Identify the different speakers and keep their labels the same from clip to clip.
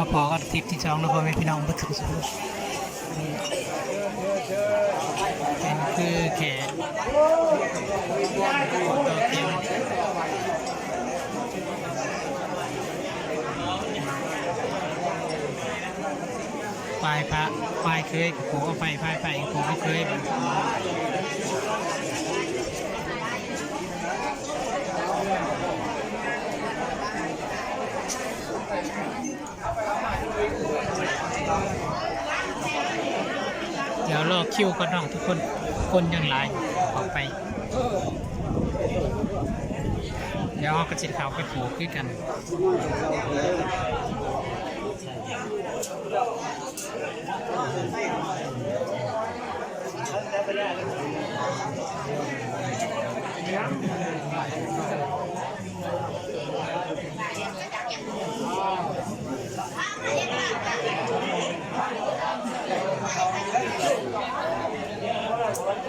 Speaker 1: มาพอกันทริปที่สองแล้วพ่อแม่พี่น้องบัดสุขสุขเป็นคือแขกตัวเข็มปลายพระปลายเคยผูกเอาไปปลายไปผูกไม่เคย เดี๋ยวรอคิวก่อนน้องทุกคนคนยังหลายออกไป เดี๋ยวเอากระสินขาไปผูกด้วยกัน
Speaker 2: น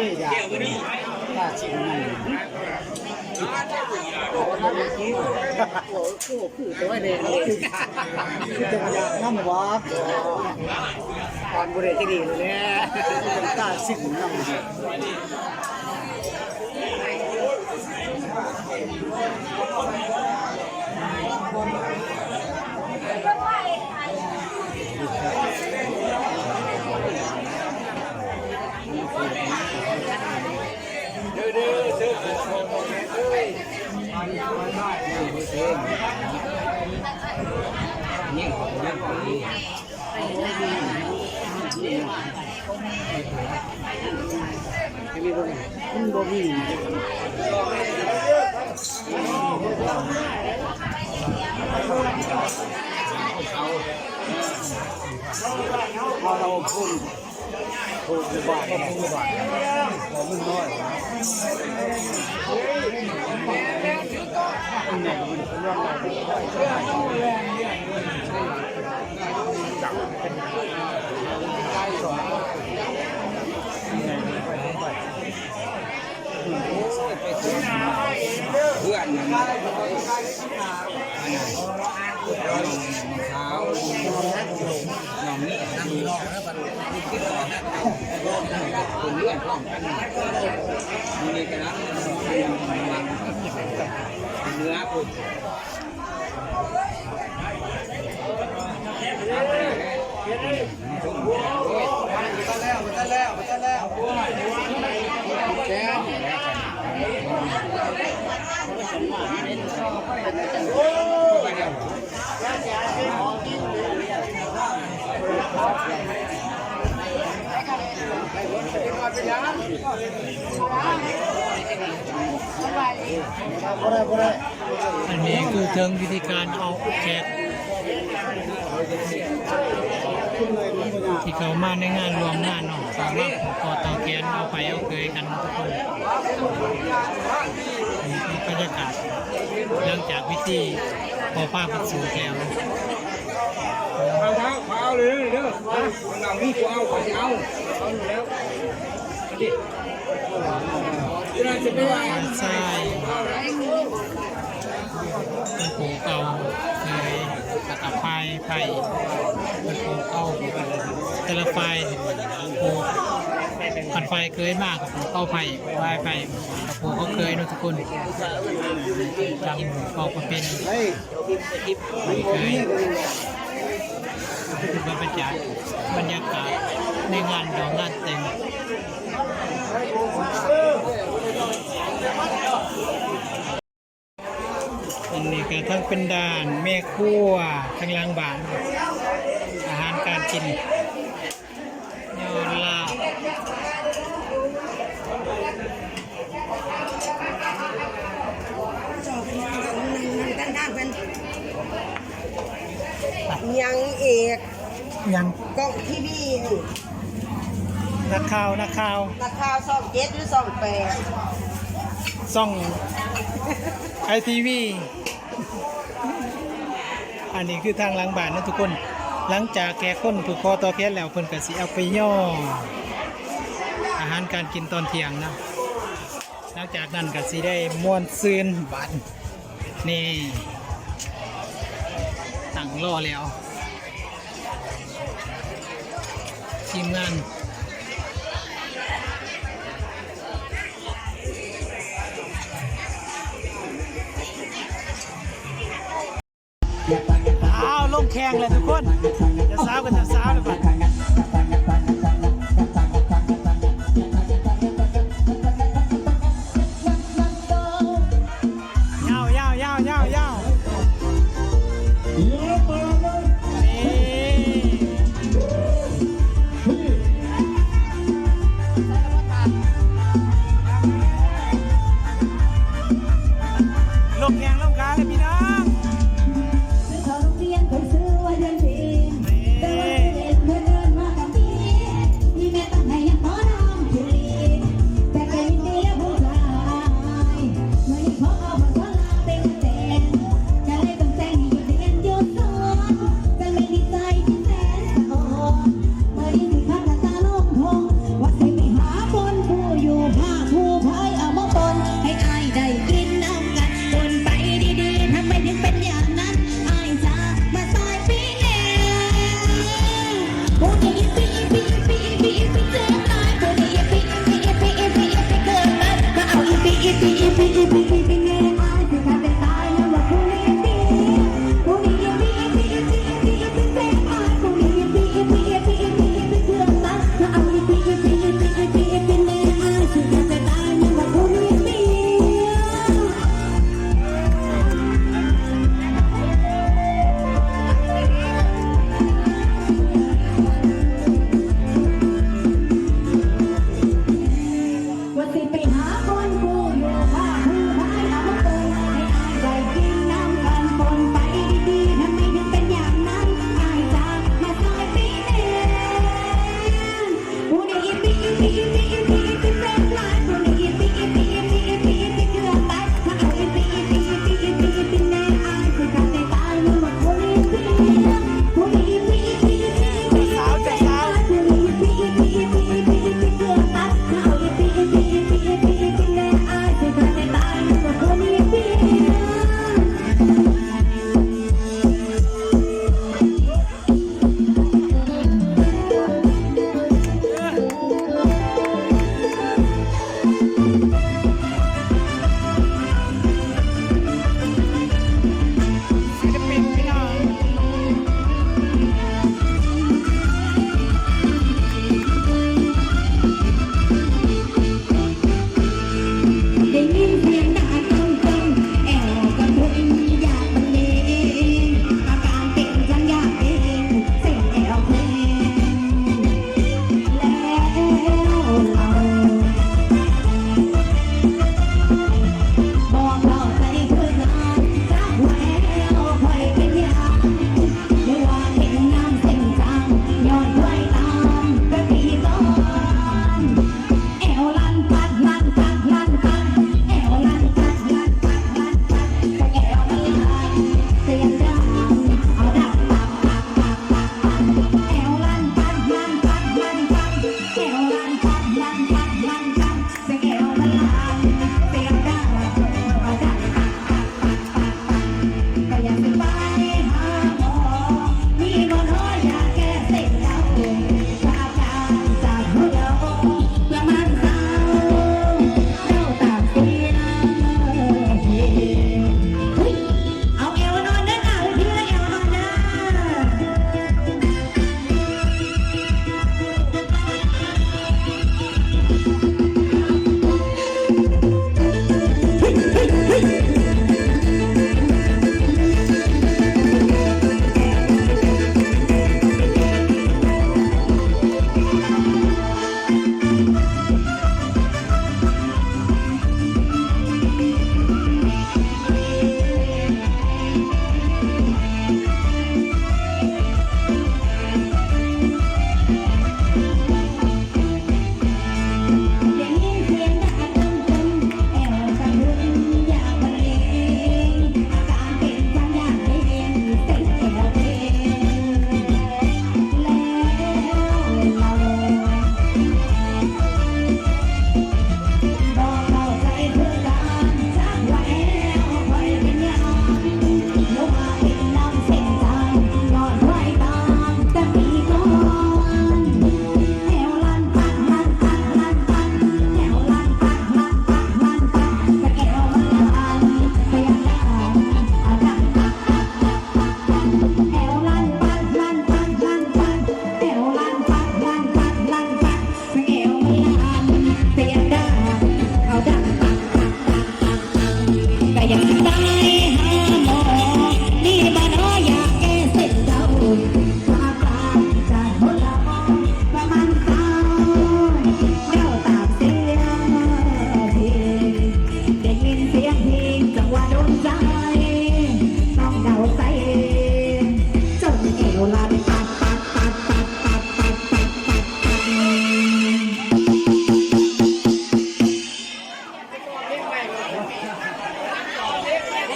Speaker 2: ี่อยากถ้าชิมมันโอ้โหคือ ตัวเด็กเลยจะมาอยากน้ำวัดตอนบริเวณที่ดีเลยเนี่ยกล้าสิ่งน้ำมัน พอเราพุ่งพุ่งบ่ายพุ่งบ่ายเรามุ่งน้อย เพื่อนมันเท้าน้องนี่นั่งรอแล้วบัดนี้คิดต่อนะคนเลื่อนพร้อมกันมีกระ นั้นมันเนื้อปุ่น
Speaker 1: อันนี้คือเทิงวิธีการเอาแขกที่เขามาในงานรวมงานเนาะสามารถขอต่อแกนเอาไปเอาเคยกันทุกคนบรรยากาศหลังจากพิธีพอผ้าพัดสูแก้ว
Speaker 2: เอาเท้าเอาเลยเด้อเอานี่กูเอาขอเอาเอาอยู่แล้ว
Speaker 1: ใช่เป็นผูเก่าเคยตะกับไฟไฟเป็นผูเก่าแต่ละไฟผูพันไฟเคยมากกับผูเก่าไฟไฟไฟกับผูเขาเคยนอะทุกคนจำออกมาเป็น
Speaker 2: เค
Speaker 1: ยคือบรรยากาศบรรยากาศในงานดอกงานแต่ง กัทั้งเป็นด่านแม่คั่วทั้งล้างบาน อาหารการกินยอดลาบ
Speaker 3: ยังเอก
Speaker 1: ยัง
Speaker 3: กล้องทีวีนั
Speaker 1: กข่าวนักข่าว
Speaker 3: นักข่าวสองเจ็ดหรือสองแปด
Speaker 1: ส่องไอทีวี อันนี้คือทางล้างบานนะทุกคน หลังจากแกค้นผูกคอต่อแคสแล้วเพิ่นก็สีเอาไปย่อ อาหารการกินตอนเที่ยงนะหลังจากนั้นก็สีได้ม้วนซืนบันนี่ตั้งรอแล้วทีมงานอย่ไป แข่งเลยทุกคนจะสาวกันจะสาวเลย
Speaker 4: บั Won't